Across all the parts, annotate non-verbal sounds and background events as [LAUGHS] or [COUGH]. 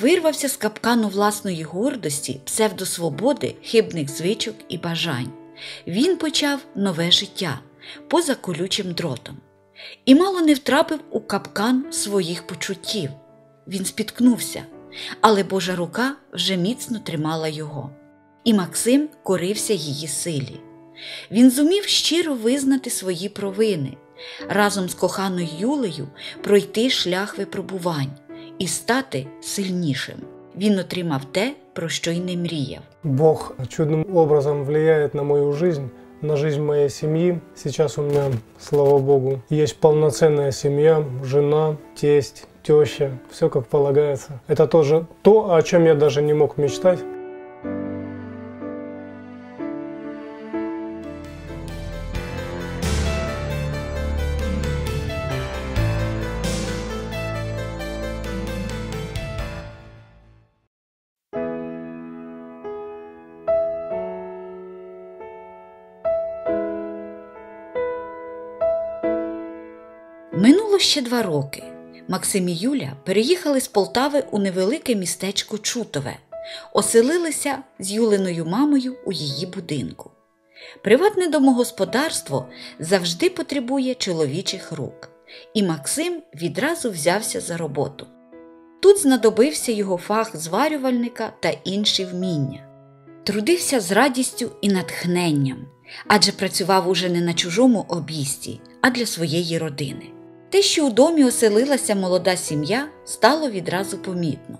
Вирвався з капкану власної гордості, псевдосвободи, хибних звичок і бажань. Він почав нове життя поза колючим дротом і мало не втрапив у капкан своїх почуттів. Він спіткнувся, але Божа рука вже міцно тримала його, і Максим корився її силі. Він зумів щиро визнати свої провини, разом з коханою Юлею пройти шлях випробувань і стати сильнішим. Він отримав те, про що й не мріяв. Бог чудным образом влияет на мою жизнь, на жизнь моей семьи. Сейчас у меня, слава Богу, есть полноценная семья, жена, тесть, теща, все как полагается. Это тоже то, о чем я даже не мог мечтать. Ще два роки. Максим і Юля переїхали з Полтави у невелике містечко Чутове, оселилися з Юлиною мамою у її будинку. Приватне домогосподарство завжди потребує чоловічих рук, і Максим відразу взявся за роботу. Тут знадобився його фах зварювальника та інші вміння. Трудився з радістю і натхненням, адже працював уже не на чужому обійсті, а для своєї родини. Те, що у домі оселилася молода сім'я, стало відразу помітно.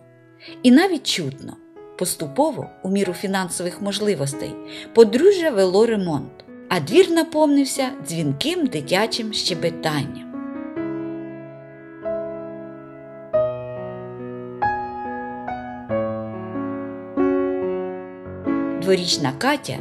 І навіть чутно, поступово, у міру фінансових можливостей, подружжя вело ремонт, а двір наповнився дзвінким дитячим щебетанням. Дворічна Катя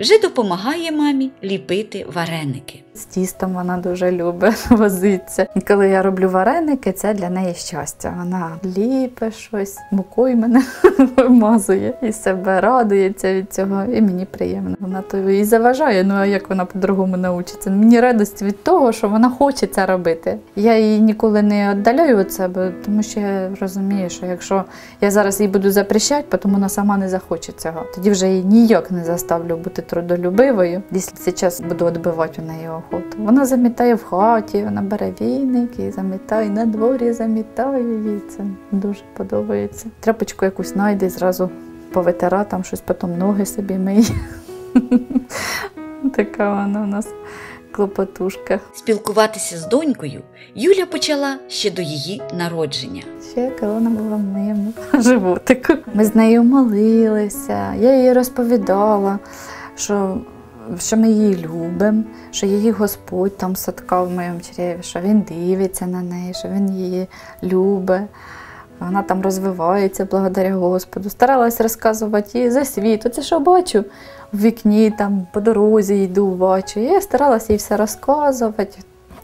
вже допомагає мамі ліпити вареники. З тістом вона дуже любить [LAUGHS] возитися. І коли я роблю вареники, це для неї щастя. Вона ліпе щось, мукою мене [LAUGHS] вимазує і себе радується від цього, і мені приємно. Вона то і заважає. Ну а як вона по-другому научиться? Мені радість від того, що вона хоче це робити. Я її ніколи не віддаляю від себе, тому що я розумію, що якщо я зараз їй буду запрещати, потім вона сама не захоче цього. Тоді вже її ніяк не заставлю бути трудолюбивою. Якщо зараз буду відбивати у неї охоту. Вона замітає в хаті, вона бере війник і замітає на дворі, замітає їй це дуже подобається. Тряпочку якусь знайде і зразу повитира там щось, потім ноги собі миє. [LAUGHS] Така вона у нас клопотушка. Спілкуватися з донькою Юля почала ще до її народження. Ще коли вона була в моєму [LAUGHS] животику. Ми з нею молилися, я їй розповідала, що, що ми її любимо, що її Господь там садка в моєму чреві, що він дивиться на неї, що він її любить. Вона там розвивається благодаря Господу. Старалась розказувати їй за світ. Оце що бачу в вікні, там по дорозі йду, бачу. Я старалася їй все розказувати,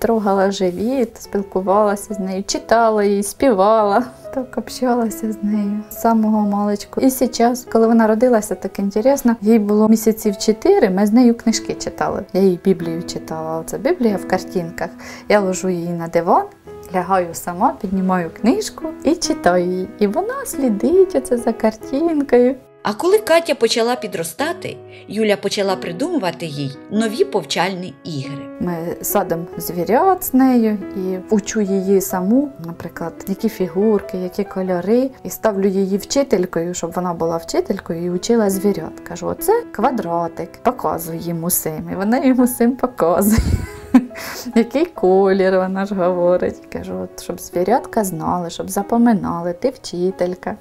трогала живіт, спілкувалася з нею, читала їй, співала. Так общалася з нею з самого маличку. І зараз, коли вона родилася, так інтересно, їй було місяців чотири, ми з нею книжки читали. Я їй Біблію читала. Оце Біблія в картинках. Я ложу її на диван. Лягаю сама, піднімаю книжку і читаю її. І вона слідить оце за картинкою. А коли Катя почала підростати, Юля почала придумувати їй нові повчальні ігри. Ми садимо звірят з нею і учу її саму, наприклад, які фігурки, які кольори, і ставлю її вчителькою, щоб вона була вчителькою і учила звірят. Кажу, оце квадратик, показую їм усім. І вона їм усім показує. [LAUGHS] Який колір вона ж говорить. Кажу, от, щоб звірятка знали, щоб запоминали, ти вчителька.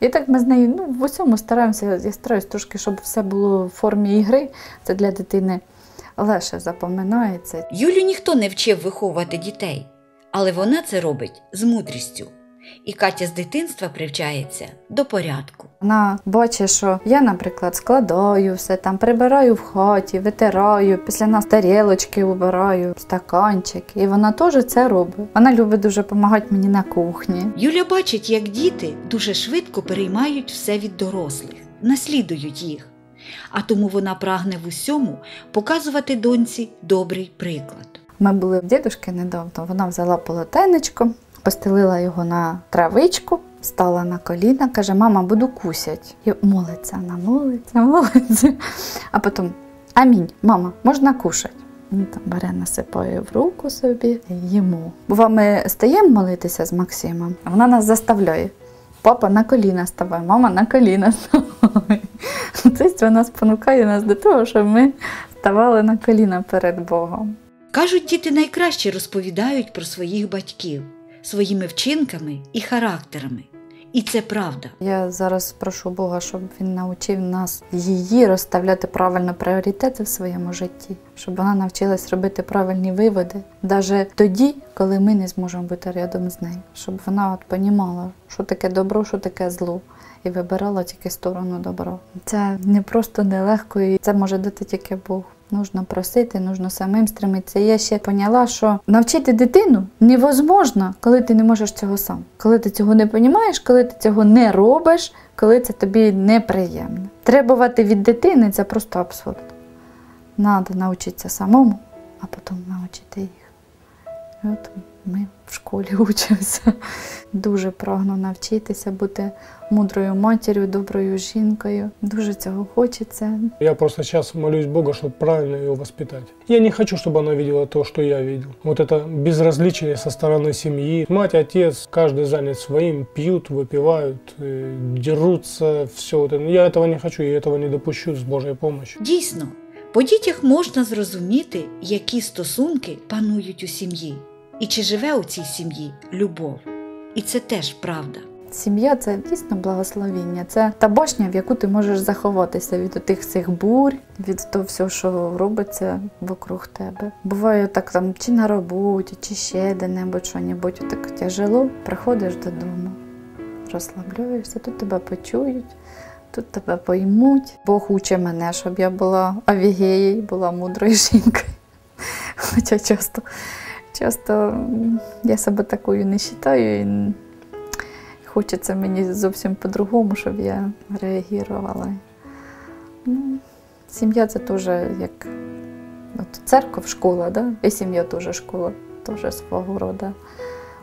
І так ми з нею ну, в усьому стараємося, я стараюсь трошки, щоб все було в формі ігри. Це для дитини легше запоминається. Юлю ніхто не вчив виховувати дітей, але вона це робить з мудрістю. І Катя з дитинства привчається до порядку. Вона бачить, що я, наприклад, складаю все там, прибираю в хаті, витираю, після нас тарілочки убираю, стаканчик. І вона теж це робить. Вона любить дуже допомагати мені на кухні. Юля бачить, як діти дуже швидко переймають все від дорослих, наслідують їх. А тому вона прагне в усьому показувати доньці добрий приклад. Ми були в дідушки недавно, вона взяла полотенечко, постелила його на травичку, стала на коліна, каже: Мама, буду кусять. І молиться, вона молиться, молиться. А потім Амінь, мама, можна кушати. Він там бере, насипає в руку собі їмо. Бува, ми стаємо молитися з Максимом, а вона нас заставляє. Папа на коліна ставай, мама на коліна ставай. Тобто вона спонукає нас до того, щоб ми ставали на коліна перед Богом. Кажуть, діти найкраще розповідають про своїх батьків своїми вчинками і характерами. І це правда. Я зараз прошу Бога, щоб він навчив нас її розставляти правильно пріоритети в своєму житті, щоб вона навчилась робити правильні виводи, навіть тоді, коли ми не зможемо бути рядом з нею, щоб вона от понімала, що таке добро, що таке зло. І вибирала тільки сторону добра. Це не просто нелегко, і це може дати тільки Бог. Нужно просити, нужно самим стремитися. Я ще поняла, що навчити дитину невозможно, коли ти не можеш цього сам. Коли ти цього не розумієш, коли ти цього не робиш, коли це тобі неприємно. Требувати від дитини це просто абсурд. Надо навчитися самому, а потім навчити їх. І от ми в школі [LAUGHS] учимося. Дуже прагну навчитися бути мудрою матір'ю, доброю жінкою. Дуже цього хочеться. Я просто сейчас молюсь Бога, чтобы правильно ее воспитать. Я не хочу, чтобы она видела то, что я видел. Вот это безразличие со стороны семьи. Мать, отец, каждый занят своим, пьют, выпивают, э, дерутся, все вот это. Я этого не хочу, я этого не допущу с Божьей помощью. Дійсно, по дітях можна зрозуміти, які стосунки панують у сім'ї, і чи живе у цій сім'ї любов. І це теж правда. Сім'я це дійсно благословіння. Це та башня, в яку ти можеш заховатися від тих всіх бурь, від того всього, що робиться вокруг тебе. Буває так там чи на роботі, чи ще де-небудь що-небудь так тяжело. Приходиш додому, розслабляєшся, тут тебе почують. Тут тебе поймуть. Бог учить мене, щоб я була авігеєю, була мудрою жінкою. [LAUGHS] Хоча часто, часто я себе такою не вважаю. І хочеться мені зовсім по-другому, щоб я реагувала. Ну, Сім'я це теж як от церква, школа, да? і сім'я теж школа, теж свого роду.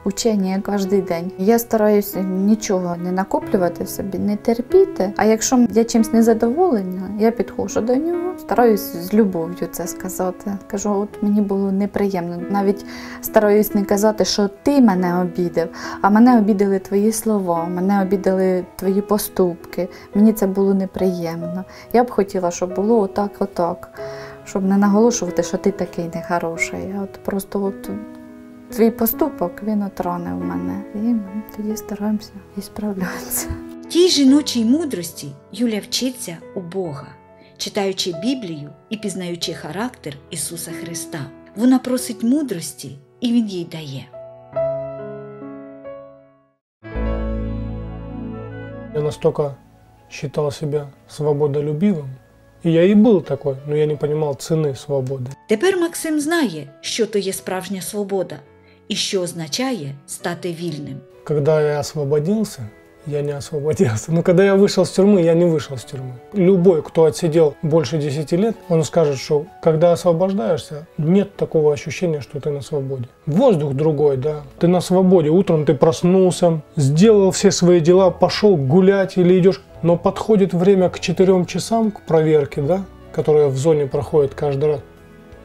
Учення кожен день. Я стараюся нічого не накоплювати в собі, не терпіти. А якщо я чимось не задоволена, я підходжу до нього, стараюсь з любов'ю це сказати. Кажу, от мені було неприємно. Навіть стараюсь не казати, що ти мене обідав, а мене обідали твої слова, мене обідали твої поступки. Мені це було неприємно. Я б хотіла, щоб було отак, отак, щоб не наголошувати, що ти такий нехороший. От просто от. Твій поступок він отронив мене, і тоді стараємося і справлятися. Тій жіночій мудрості Юля вчиться у Бога, читаючи Біблію і пізнаючи характер Ісуса Христа. Вона просить мудрості, і Він їй дає. Я настолько считал себя свободолюбивым, и я и был такой, но я не понимал цены свободы. Тепер Максим знає, що то є справжня свобода і що означає стати вільним. Когда я освободился, я не освободился. Но когда я вышел с тюрьмы, я не вышел с тюрьмы. Любой, кто отсидел больше 10 лет, он скажет, что когда освобождаешься, нет такого ощущения, что ты на свободе. Воздух другой, да. Ты на свободе. Утром ты проснулся, сделал все свои дела, пошел гулять или идешь. Но подходит время к 4 часам, к проверке, да, которая в зоне проходит каждый раз.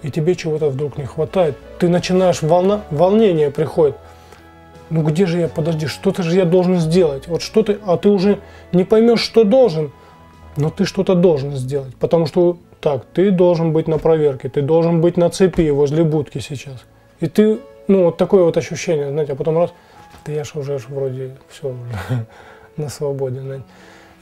И тебе чего-то вдруг не хватает. Ты начинаешь волна, волнение приходит ну где же я, подожди, что-то же я должен сделать. Вот что ты, а ты уже не поймешь, что должен, но ты что-то должен сделать. Потому что так, ты должен быть на проверке, ты должен быть на цепи возле будки сейчас. И ты, ну вот такое вот ощущение, знаете, а потом раз, да я же уже ж вроде все [LAUGHS] на свободе. знаете.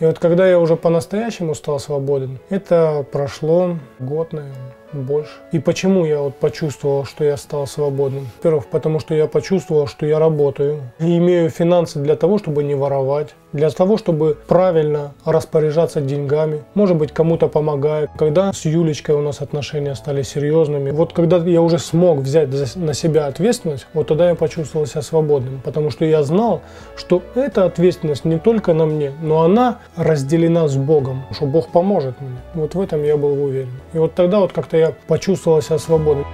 И вот когда я уже по-настоящему стал свободен, это прошло год, наверное, больше. И почему я вот почувствовал, что я стал свободным? Во-первых, потому что я почувствовал, что я работаю и имею финансы для того, чтобы не воровать, для того, чтобы правильно распоряжаться деньгами, может быть, кому-то помогаю. Когда с Юлечкой у нас отношения стали серьезными, вот когда я уже смог взять на себя ответственность, вот тогда я почувствовал себя свободным, потому что я знал, что эта ответственность не только на мне, но она разделена с Богом, что Бог поможет мне. Вот в этом я был уверен. И вот тогда вот как-то я я почувствовал себя свободным.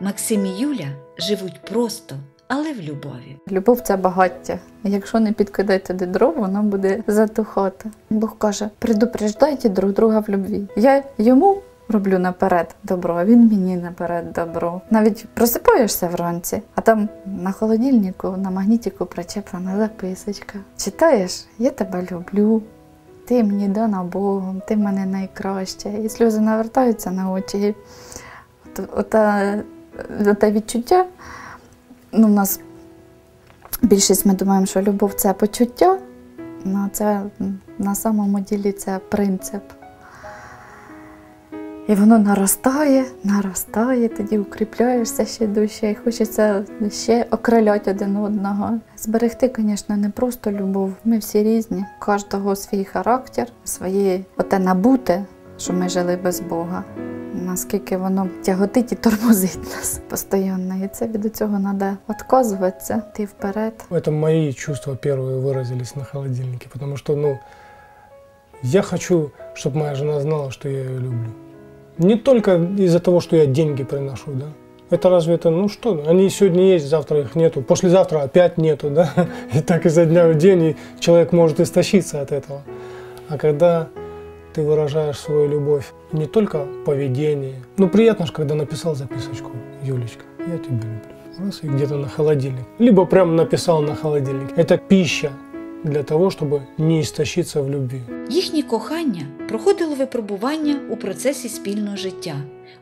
Максим і Юля живуть просто, але в любові. Любов це багаття. Якщо не підкидати туди дров, воно буде затухати. Бог каже: предупреждайте друг друга в любві. Я йому роблю наперед добро, він мені наперед добро. Навіть просипаєшся вранці, а там на холодильнику, на магнітику причеплена записочка. Читаєш, я тебе люблю. Ти мені дана Богом, ти в мене найкраще. І сльози навертаються на очі. От, ота, відчуття, ну, в нас більшість ми думаємо, що любов це почуття, ну, це на самому ділі це принцип. І воно наростає, наростає, тоді укріпляєшся ще дужче і хочеться ще окриляти один одного. Зберегти, звісно, не просто любов. Ми всі різні, у кожного свій характер, своє оте набуте, що ми жили без Бога. Наскільки воно тяготить і тормозить нас постійно. І це від цього треба відказуватися, йти вперед. Это мои чувства первые выразились на холодильнике, потому что, ну, я хочу, чтобы моя жена знала, что я ее люблю. Не только из-за того, что я деньги приношу, да. Это разве это, ну что, они сегодня есть, завтра их нету, послезавтра опять нету, да. [LAUGHS] И так изо дня в день, и человек может истощиться от этого. А когда ты выражаешь свою любовь не только в поведении, ну приятно же, когда написал записочку, Юлечка, я тебя люблю. Раз и где-то на холодильник. Либо прям написал на холодильник. Это пища для того, щоб не істощитися в любві. Їхнє кохання проходило випробування у процесі спільного життя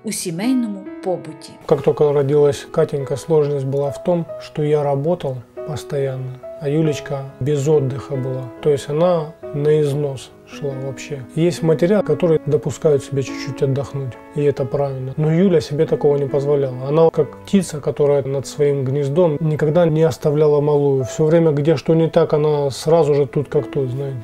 у сімейному побуті. Як тільки родилась Катенька, сложність була в тому, що я працював постоянно, а Юлечка без отдыха была. То есть она на износ шла вообще. Есть матеря, которые допускают себе чуть-чуть отдохнуть, и это правильно. Но Юля себе такого не позволяла. Она как птица, которая над своим гнездом никогда не оставляла малую. Все время, где что не так, она сразу же тут как тут, знаете.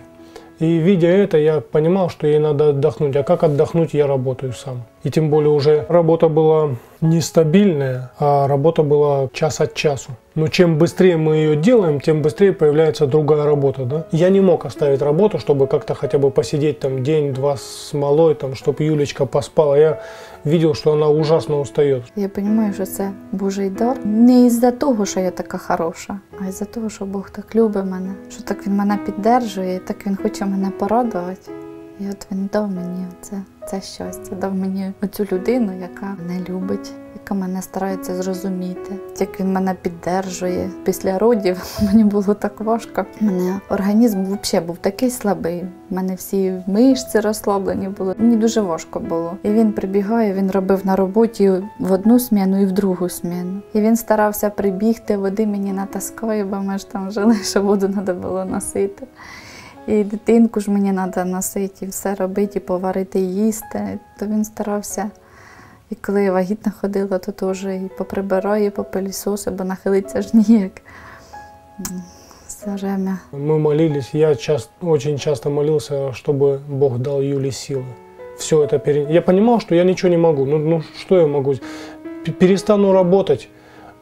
И видя это, я понимал, что ей надо отдохнуть. А как отдохнуть, я работаю сам. И тем более уже работа была нестабильная, а работа была час от часу. Но чем быстрее мы ее делаем, тем быстрее появляется другая работа. Да? Я не мог оставить работу, чтобы как-то хотя бы посидеть там день-два с малой, там, чтобы Юлечка поспала. Я видел, что она ужасно устает. Я розумію, що це Божий дар не із-за того, що я така хороша, а із-за того, що Бог так любить мене, що так він мене піддержує, і так він хоче мене порадувати. І от він дав мені це, Це щастя, дав мені оцю людину, яка мене любить, яка мене старається зрозуміти, як він мене піддержує. Після родів [LAUGHS] мені було так важко. Мене організм взагалі був такий слабий. У мене всі мишці розслаблені були. Мені дуже важко було. І він прибігає, він робив на роботі в одну сміну і в другу сміну. І він старався прибігти, води мені натаскає, бо ми ж там жили, [LAUGHS] що воду треба було носити. І дитинку ж мені треба носити, і все робити, і поварити, і їсти. То він старався. І коли я вагітна ходила, то теж і поприбирає, і попилісоси, бо нахилиться ж ніяк. М, Все время. Мы молились, я часто, очень часто молился, чтобы Бог дал Юле силы. Все это пере... Я понимал, что я ничего не могу. Ну, ну что я могу? П- Перестану работать,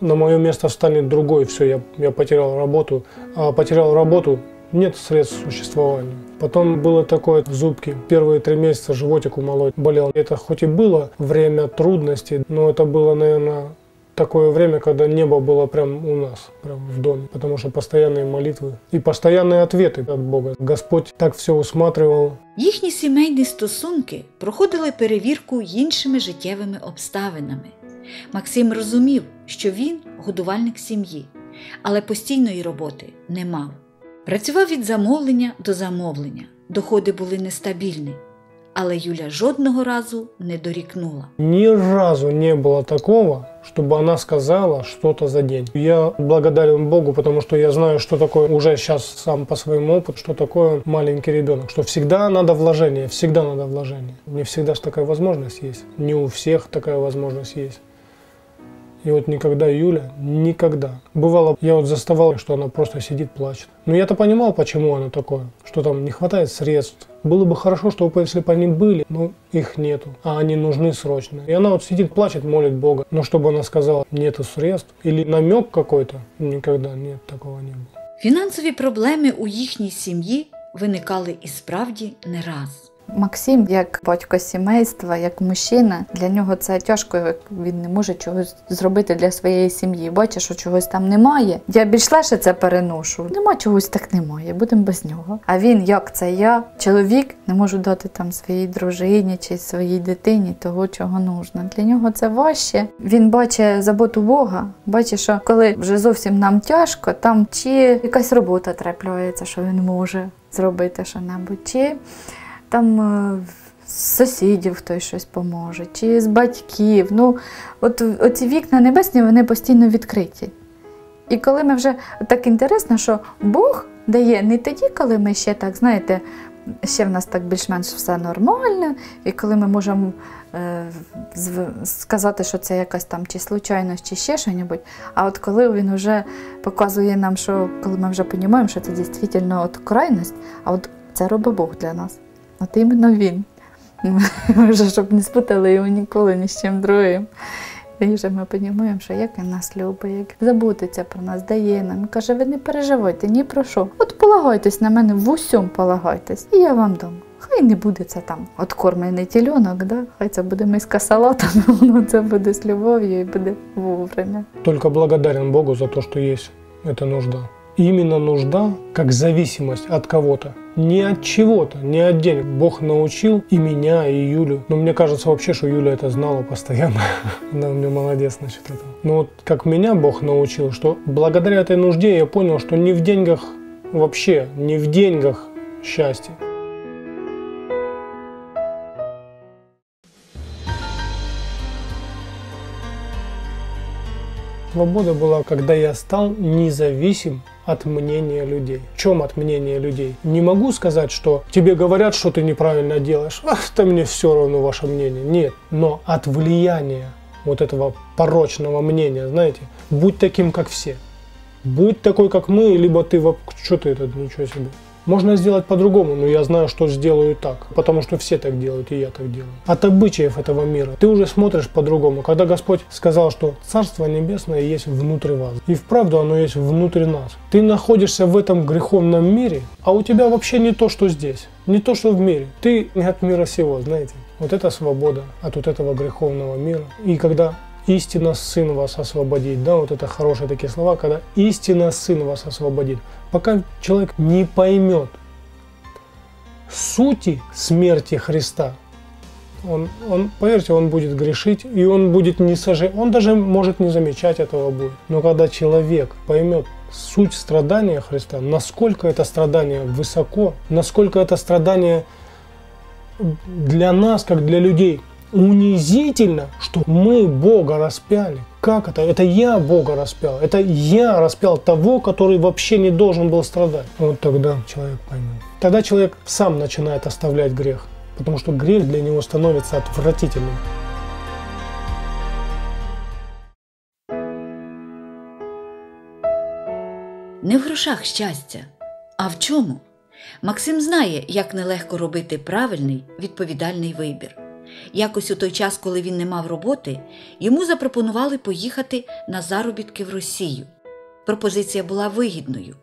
на мое место встанет другой. Все, я, я потерял работу. А потерял работу, нет средств к существованию. Потом было такое в зубке. Первые три месяца животик умолоть болел. Это хоть и было время трудностей, но это было, наверное, такое время, когда небо было прям у нас, прям в доме, потому что постоянные молитвы и постоянные ответы от Бога. Господь так все усматривал. Їхні сімейні стосунки проходили перевірку іншими життєвими обставинами. Максим розумів, що він годувальник сім'ї, але постійної роботи не мав. Працював від замовлення до замовлення, доходи були нестабільні, але Юля жодного разу не дорікнула. Ни разу не было такого, чтобы она сказала что-то за день. Я благодарен Богу, потому что я знаю, что такое уже сейчас сам по своему опыту, что такое маленький ребенок, что всегда надо вложение, всегда надо вложение. Не всегда же такая возможность есть, не у всех такая возможность есть. И вот никогда Юля, никогда. Бывало, я вот заставал, что она просто сидит, плачет. Но я-то понимал, почему она такое, что там не хватает средств. Было бы хорошо, чтобы если бы они были, но их нету, а они нужны срочно. И она вот сидит, плачет, молит Бога. Но чтобы она сказала, нету средств, или намек какой-то, никогда нет, такого не было. Фінансові проблеми у їхній сім'ї виникали і справді не раз. Максим, як батько сімейства, як мужчина, для нього це тяжко, як він не може чогось зробити для своєї сім'ї. Бачить, що чогось там немає. Я більш легше це переношу. Нема чогось так немає, будемо без нього. А він, як це я, чоловік, не можу дати там своїй дружині чи своїй дитині того, чого нужно. Для нього це важче. Він бачить заботу Бога, бачить, що коли вже зовсім нам тяжко, там чи якась робота трапляється, що він може зробити що-небудь, чи там е, з сусідів хтось щось поможе, чи з батьків. Ну, от оці вікна небесні вони постійно відкриті. І коли ми вже так інтересно, що Бог дає не тоді, коли ми ще так, знаєте, ще в нас так більш-менш все нормально, і коли ми можемо е, сказати, що це якась там чи случайність, чи ще щось, а от коли він вже показує нам, що коли ми вже розуміємо, що це дійсно от крайність, а от це робить Бог для нас. От іменно він. Ми вже щоб не спутали його ніколи ні з чим другим. І вже ми розуміємо, що як він нас любить, як заботиться про нас, дає нам. Каже, ви не переживайте ні про що. От полагайтесь на мене, в усьому полагайтесь, і я вам дам. Хай не буде це там откормлений тільонок, да? хай це буде миска салата, [LAUGHS] воно це буде з любов'ю і буде вовремя. Только благодарен Богу за то, что есть эта нужда. Именно нужда как зависимость от кого-то. Не от чего-то, не от денег. Бог научил и меня, и Юлю. Но мне кажется вообще, что Юля это знала постоянно. [LAUGHS] Она у меня молодец насчет этого. Но вот как меня Бог научил, что благодаря этой нужде я понял, что не в деньгах вообще, не в деньгах счастье. Свобода была, когда я стал независим от мнения людей. В чем от мнения людей? Не могу сказать, что тебе говорят, что ты неправильно делаешь. А, [LAUGHS] это мне все равно ваше мнение. Нет. Но от влияния вот этого порочного мнения, знаете, будь таким, как все. Будь такой, как мы, либо ты, воп- что ты это, ничего себе. Можно сделать по-другому, но я знаю, что сделаю так, потому что все так делают, и я так делаю. От обычаев этого мира ты уже смотришь по-другому. Когда Господь сказал, что Царство Небесное есть внутри вас, и вправду оно есть внутри нас. Ты находишься в этом греховном мире, а у тебя вообще не то, что здесь, не то, что в мире. Ты не от мира сего, знаете. Вот это свобода от вот этого греховного мира. И когда истина Сын вас освободит. Да, вот это хорошие такие слова, когда истина Сын вас освободит. Пока человек не поймет сути смерти Христа, он, он, поверьте, он будет грешить, и он будет не сожалеть, он даже может не замечать этого будет. Но когда человек поймет суть страдания Христа, насколько это страдание высоко, насколько это страдание для нас, как для людей, унизительно, что мы Бога распяли. Как это? Это я Бога распял. Это я распял того, который вообще не должен был страдать. Вот тогда человек поймет. Тогда человек сам начинает оставлять грех. Потому что грех для него становится отвратительным. Не в грошах щастя, а в чому? Максим знає, як нелегко робити правильний відповідальний вибір. Якось у той час, коли він не мав роботи, йому запропонували поїхати на заробітки в Росію. Пропозиція була вигідною.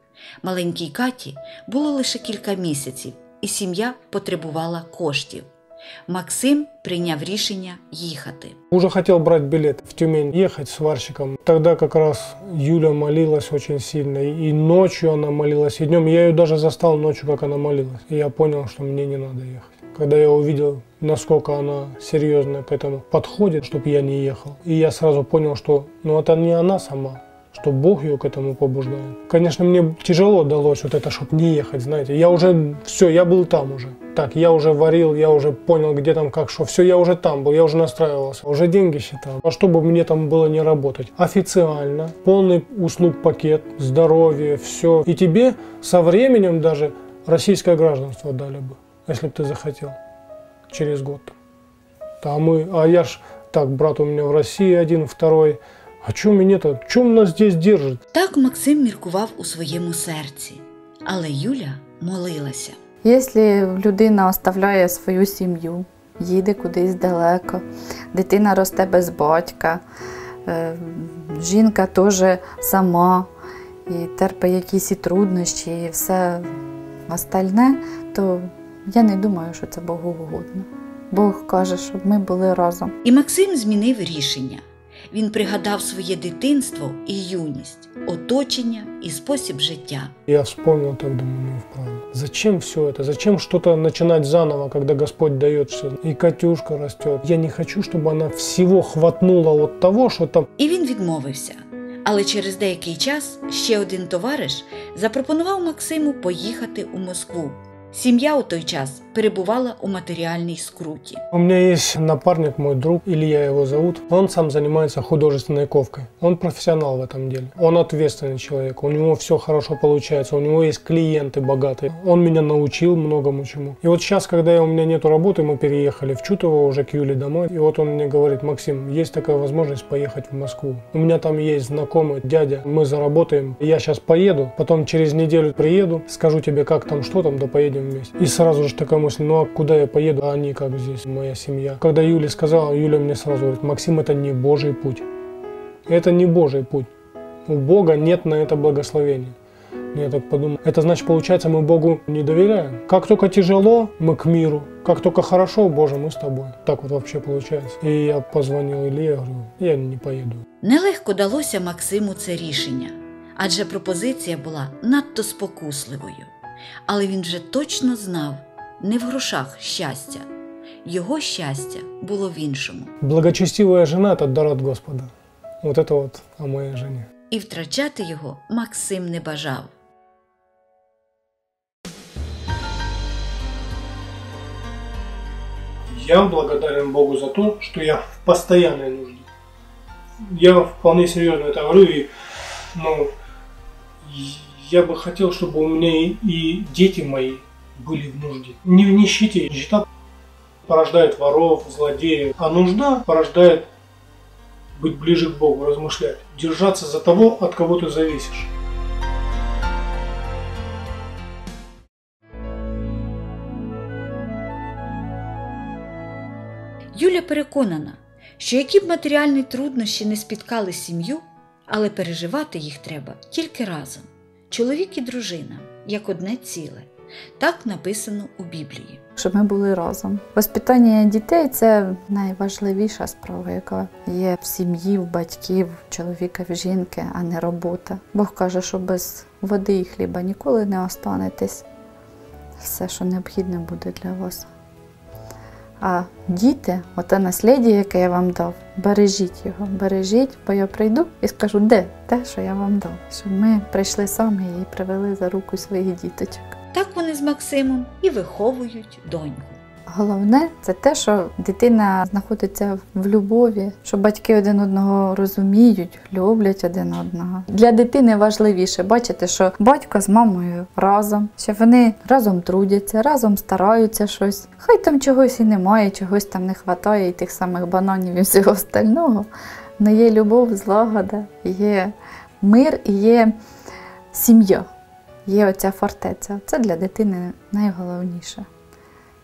Маленькій Каті було лише кілька місяців, і сім'я потребувала коштів. Максим прийняв рішення їхати. Уже хотел брать билет в Тюмень, ехать сварщиком. Тогда как раз Юля молилась очень сильно. И ночью она молилась, и днем. Я ее даже застал ночью, как она молилась. И я понял, что мне не надо ехать. Когда я увидел, насколько она серьезно к этому подходит, чтобы я не ехал. И я сразу понял, что ну, это не она сама, что Бог ее к этому побуждает. Конечно, мне тяжело далось вот это, чтобы не ехать, знаете. Я уже, все, я был там уже. Так, я уже варил, я уже понял, где там как что. Все, я уже там был, я уже настраивался. Уже деньги считал. А чтобы мне там было не работать. Официально, полный услуг пакет, здоровье, все. И тебе со временем даже российское гражданство дали бы, если бы ты захотел. Через год. А мы, а я ж, так, брат у меня в России один, второй. А чем мне-то, чем нас здесь держит? Так Максим міркував у своєму серці, але Юля молилася. Якщо людина оставляє свою сім'ю, їде кудись далеко, дитина росте без батька, е, жінка теж сама і терпить якісь і труднощі, і все остальне, то Я не думаю, що це Богу угодно. Бог каже, щоб ми були разом. І Максим змінив рішення. Він пригадав своє дитинство і юність, оточення і спосіб життя. Я вспомнил так, думаю, ну вправду. Зачем все это? Зачем что-то начинать заново, когда Господь дает все? И Катюшка растет. Я не хочу, чтобы она всего хватнула от того, что там І він відмовився. Але через деякий час ще один товариш запропонував Максиму поїхати у Москву. Сім'я у той час перебувала у матеріальній скруті. У меня есть напарник, мой друг, Илья его зовут. Он сам занимается художественной ковкой. Он профессионал в этом деле. Он ответственный человек. У него все хорошо получается. У него есть клиенты богатые. Он меня научил многому чему. И вот сейчас, когда я- у меня нету работы, мы переехали в Чутово уже к Юле домой. И вот он мне говорит, Максим, есть такая возможность поехать в Москву. У меня там есть знакомый дядя. Мы заработаем. Я сейчас поеду. Потом через неделю приеду. Скажу тебе, как там, что там, да поедем вместе. И сразу же такая мысль, ну а куда я поеду? А они как здесь, моя семья. Когда Юля сказала, Юля мне сразу говорит, Максим, это не Божий путь. Это не Божий путь. У Бога нет на это благословения. Я так подумал. Это значит, получается, мы Богу не доверяем. Как только тяжело, мы к миру. Как только хорошо, Боже, мы с тобой. Так вот вообще получается. И я позвонил Илье, говорю, я не поеду. Нелегко далося Максиму це рішення, адже пропозиція була надто спокусливою. Але він вже точно знав не в грошах щастя. Його щастя було в іншому, Благочестивая жена – это дар от Господа. Вот это вот о моей жене. і втрачати його Максим не бажав. Я благодарен Богу за то, что я в постоянной нужде. Я вполне серьезно это говорю, и ну, и я бы хотел, чтобы у меня и, и дети мои были в нужде. Не в нищете. Нищета порождает воров, злодеев, а нужда порождает быть ближе к Богу, размышлять, держаться за того, от кого ты зависишь. Юля переконана, що які б матеріальні труднощі не спіткали сім'ю, але переживати їх треба тільки разом чоловік і дружина, як одне ціле. Так написано у Біблії. щоб ми були разом. Воспитання дітей це найважливіша справа, яка є в сім'ї, в батьків, чоловіка, в жінки, а не робота. Бог каже, що без води і хліба ніколи не останетесь. Все, що необхідне буде для вас. А діти, оте наслідя, яке я вам дав, бережіть його, бережіть, бо я прийду і скажу, де те, що я вам дав. Щоб ми прийшли самі і привели за руку своїх діточок. Так вони з Максимом і виховують доньку. Головне це те, що дитина знаходиться в любові, що батьки один одного розуміють, люблять один одного. Для дитини важливіше бачити, що батько з мамою разом, що вони разом трудяться, разом стараються щось. Хай там чогось і немає, чогось там не вистачає, і тих самих бананів і всього остального. Але є любов, злагода, є мир і є сім'я. Є оця фортеця. Це для дитини найголовніше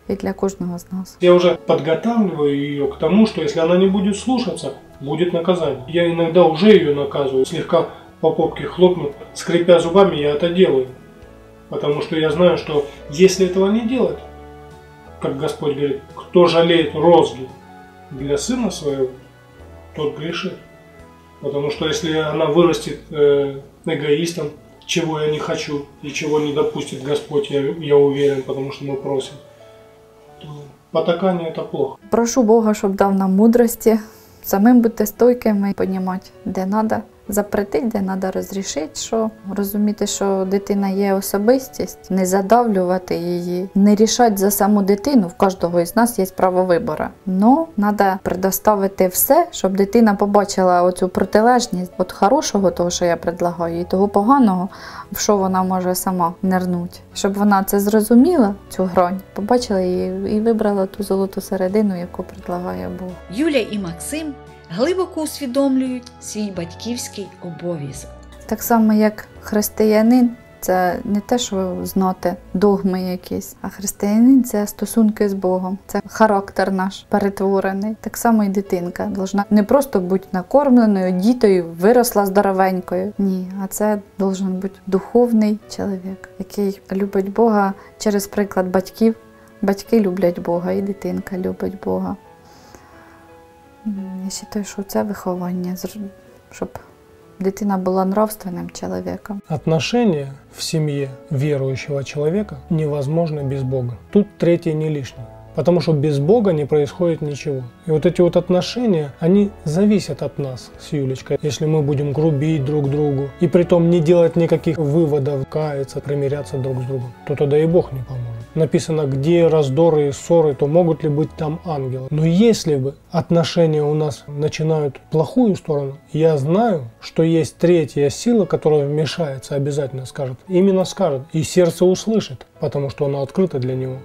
і для кожного з нас. Я уже подготавливаю ее к тому, что если она не будет слушаться, будет наказание. Я иногда уже ее наказываю, слегка по попке хлопнут, скрипя зубами, я это делаю. Потому что я знаю, что если этого не делать, как Господь говорит, кто жалеет розги для сына своего, тот грешит. Потому что если она вырастет э, эгоистом, чего я не хочу и чего не допустит Господь, я, я уверен, потому что мы просим, потакание это плохо. Прошу Бога, щоб дав нам мудрості, самим бути стойкими, понімати, де треба запретити, де треба розрішити, що розуміти, що дитина є особистість, не задавлювати її, не рішати за саму дитину. В кожного із нас є право вибору. Ну, треба предоставити все, щоб дитина побачила оцю протилежність від хорошого, того, що я предлагаю, і того поганого, в що вона може сама нирнути. Щоб вона це зрозуміла, цю грань, побачила її і вибрала ту золоту середину, яку предлагає Бог. Юля і Максим глибоко усвідомлюють свій батьківський обов'язок. Так само, як християнин, це не те, що знати догми якісь, а християнин це стосунки з Богом, це характер наш перетворений. Так само і дитинка должна не просто бути накормленою, дітою, виросла здоровенькою. Ні, а це должен бути духовний чоловік, який любить Бога через приклад батьків, Батьки люблять Бога, і дитинка любить Бога. Я вважаю, що це виховання, щоб дитина була нравственним чоловіком. Отношения в семье верующего человека невозможно без Бога. Тут третье не лишнее. Потому что без Бога не происходит ничего. И вот эти вот отношения, они зависят от нас с Юлечкой. Если мы будем грубить друг другу, и при том не делать никаких выводов, каяться, примиряться друг с другом, то тогда и Бог не поможет. Написано, где раздоры и ссоры, то могут ли быть там ангелы. Но если бы отношения у нас начинают плохую сторону, я знаю, что есть третья сила, которая вмешается, обязательно скажет. Именно скажет. И сердце услышит, потому что оно открыто для него.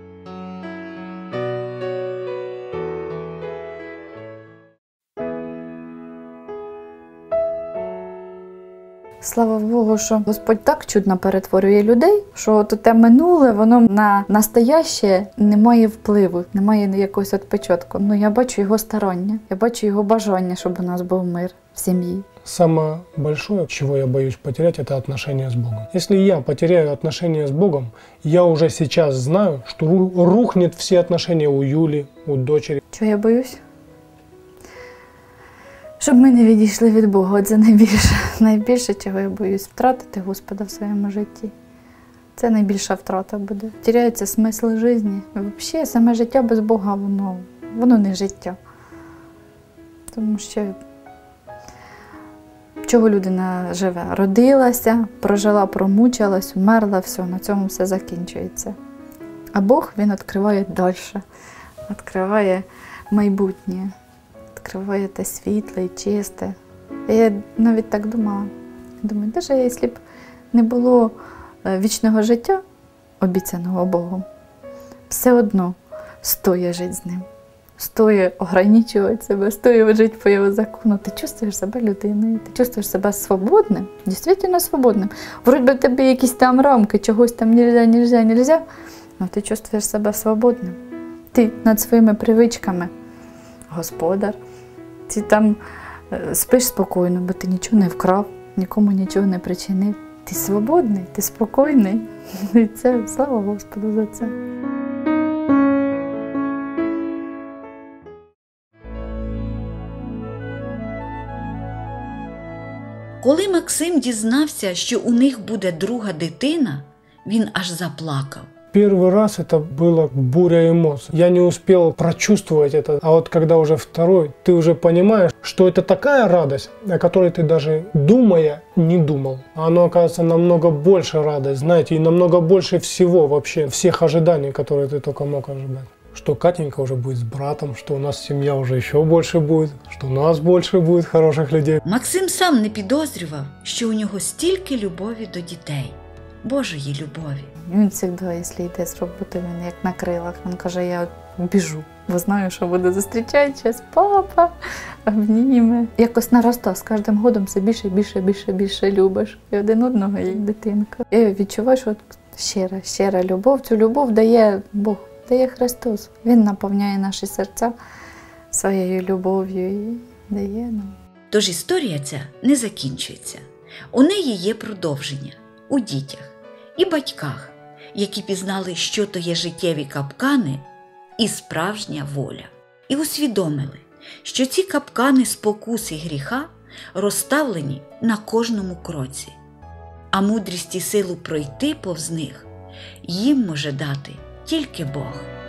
Слава Богу, що Господь так чудно перетворює людей, що от те минуле, воно на настояще не має впливу, не має якогось відпечатку. Ну я бачу його старання, я бачу його бажання, щоб у нас був мир в сім'ї. Самое большое, чего я боюсь потерять, это отношения с Богом. Если я потеряю отношения с Богом, я уже сейчас знаю, что ру- рухнет все отношения у Юли, у дочери. Чого я боюсь? Щоб ми не відійшли від Бога, це найбільше. Найбільше, чого я боюсь, втратити Господа в своєму житті. Це найбільша втрата буде. Теряється смисл життя. Взагалі, саме життя без Бога, воно, воно не життя. Тому що чого людина живе? Родилася, прожила, промучилась, вмерла, все, на цьому все закінчується. А Бог він відкриває далі, відкриває майбутнє, відкриває те світле і чисте. Я навіть так думала. Думаю, навіть якщо б не було е, вічного життя, обіцяного Богом, все одно стоє жити з ним. Стоє ограничувати себе, стоє жити по його закону. Ти чувствуєш себе людиною, ти чувствуєш себе свободним, дійсно свободним. Вроді тебе якісь там рамки, чогось там нельзя, нельзя, нельзя, але ти чувствуєш себе свободним. Ти над своїми привичками господар. Ти там е, спиш спокійно, бо ти нічого не вкрав, нікому нічого не причинив. Ти свободний, ти спокійний. [LAUGHS] І це слава Господу за це. Коли Максим дізнався, що у них буде друга дитина, він аж заплакав. Первый раз это было буря эмоций. Я не успел прочувствовать это. А вот когда уже второй, ты уже понимаешь, что это такая радость, о которой ты даже думая не думал. А оно оказывается намного больше радость, знаете, и намного больше всего вообще, всех ожиданий, которые ты только мог ожидать. Что Катенька уже будет с братом, что у нас семья уже еще больше будет, что у нас больше будет хороших людей. Максим сам не підозрював, що у нього стільки любові до дітей, Божої любові. Він завжди, якщо йде з роботи, він як на крилах. Він каже, я біжу, бо знаю, що буду зустрічати зараз папа, обніме. Якось наростав з кожним годом все більше, більше, більше, більше любиш. І один одного, і дитинка. Я відчуваю, що от щира, щира любов. Цю любов дає Бог, дає Христос. Він наповняє наші серця своєю любов'ю і дає нам. Тож історія ця не закінчується. У неї є продовження у дітях і батьках, які пізнали, що то є життєві капкани і справжня воля, і усвідомили, що ці капкани спокуси гріха розставлені на кожному кроці, а мудрість і силу пройти повз них їм може дати тільки Бог.